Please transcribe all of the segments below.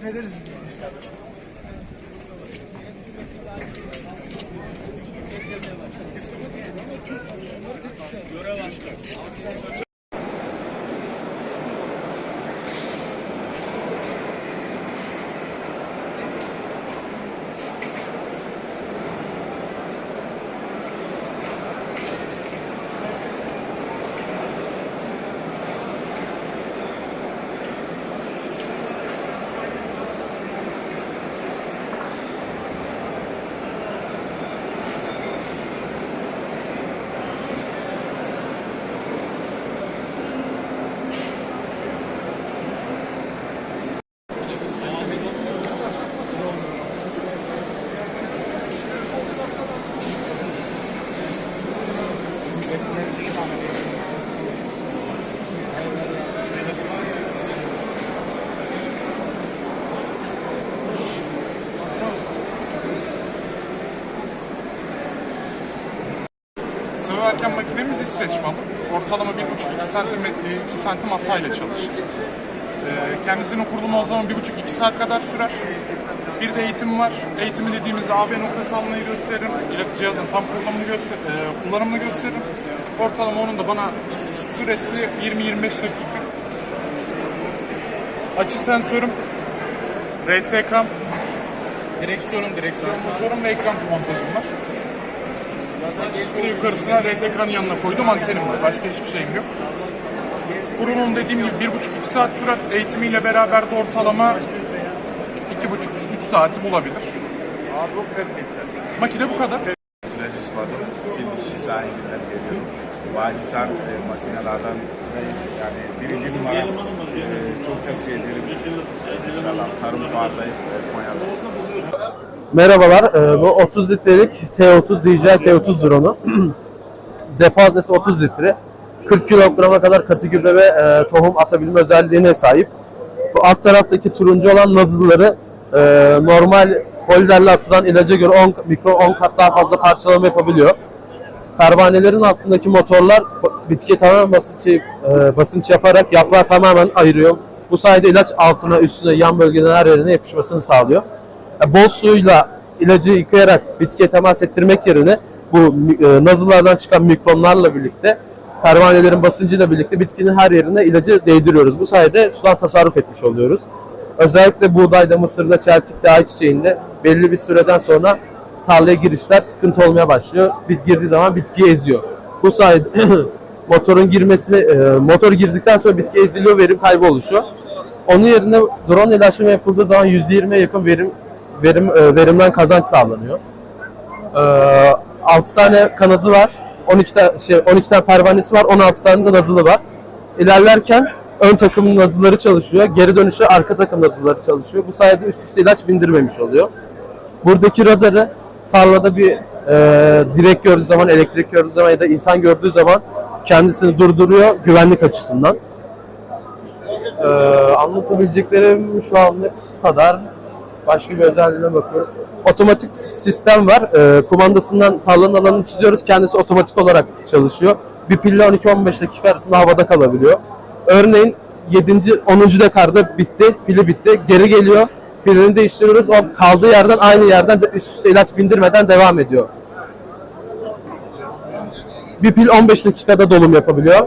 tahsis ederiz. Sıvırken makinemiz İsveç malı. Ortalama 1,5-2 santimetre 2 santim hatayla çalışır. Ee, kendisinin kurulumu o zaman 1,5-2 saat kadar sürer. Bir de eğitim var. Eğitimi dediğimizde AB noktası almayı gösteririm. İlaç cihazın tam kullanımını, göster e, kullanımını gösteririm. Ortalama onun da bana süresi 20-25 dakika. Açı sensörüm, RTK, direksiyonum, direksiyon motorum ve ekran montajım var. Bir de yukarısına RTK'nın yanına koydum antenim var. Başka hiçbir şeyim yok. Kurulum dediğim gibi bir buçuk iki saat sürer. Eğitimiyle beraber de ortalama iki buçuk üç saati bulabilir. Makine bu kadar. Aziz Badu, fil dişi sahibinden geliyorum. Valisan e, makinelerden yani birinci numaramız. E, çok tavsiye ederim. İnşallah tarım fuardayız. E, Konya'da. Merhabalar, ee, bu 30 litrelik T30 DJI T30 drone'u. Depo haznesi 30 litre. 40 kilograma kadar katı gübre ve e, tohum atabilme özelliğine sahip. Bu alt taraftaki turuncu olan nozzle'ları e, normal holderle atılan ilaca göre 10 mikro 10 kat daha fazla parçalama yapabiliyor. Pervanelerin altındaki motorlar bitkiye tamamen basınç, e, basınç yaparak yaprağı tamamen ayırıyor. Bu sayede ilaç altına, üstüne, yan bölgeden her yerine yapışmasını sağlıyor. Yani suyla ilacı yıkayarak bitkiye temas ettirmek yerine bu e, nazılardan çıkan mikronlarla birlikte pervanelerin basıncıyla birlikte bitkinin her yerine ilacı değdiriyoruz. Bu sayede sudan tasarruf etmiş oluyoruz. Özellikle buğdayda, mısırda, çeltikte, ayçiçeğinde belli bir süreden sonra tarlaya girişler sıkıntı olmaya başlıyor. Girdiği zaman bitkiyi eziyor. Bu sayede motorun girmesi, e, motor girdikten sonra bitki eziliyor, verim kaybı oluşuyor. Onun yerine drone ilaçlama yapıldığı zaman %20'ye yakın verim verim e, verimden kazanç sağlanıyor. E, 6 tane kanadı var. 12 tane şey 12 tane pervanesi var. 16 tane de nazılı var. İlerlerken ön takımın nazıları çalışıyor. Geri dönüşü arka takım nazıları çalışıyor. Bu sayede üst üste ilaç bindirmemiş oluyor. Buradaki radarı tarlada bir e, direk gördüğü zaman, elektrik gördüğü zaman ya da insan gördüğü zaman kendisini durduruyor güvenlik açısından. Ee, anlatabileceklerim şu anlık kadar. Başka bir özelliğine bakıyorum. Otomatik sistem var. Ee, kumandasından tarlanın alanını çiziyoruz. Kendisi otomatik olarak çalışıyor. Bir pille 12-15 dakika arasında havada kalabiliyor. Örneğin 7. 10. dekarda bitti, pili bitti. Geri geliyor. Pilini değiştiriyoruz. O kaldığı yerden aynı yerden de üst üste ilaç bindirmeden devam ediyor. Bir pil 15 dakikada dolum yapabiliyor.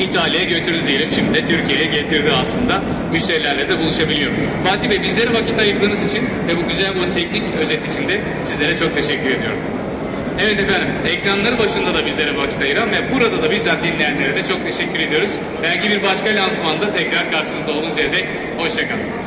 İtalya'ya götürdü diyelim. Şimdi de Türkiye'ye getirdi aslında. Müşterilerle de buluşabiliyor. Fatih Bey bizlere vakit ayırdığınız için ve bu güzel bu teknik özet için de sizlere çok teşekkür ediyorum. Evet efendim, ekranları başında da bizlere vakit ayıran ve burada da bizzat dinleyenlere de çok teşekkür ediyoruz. Belki bir başka lansmanda tekrar karşınızda oluncaya dek hoşçakalın.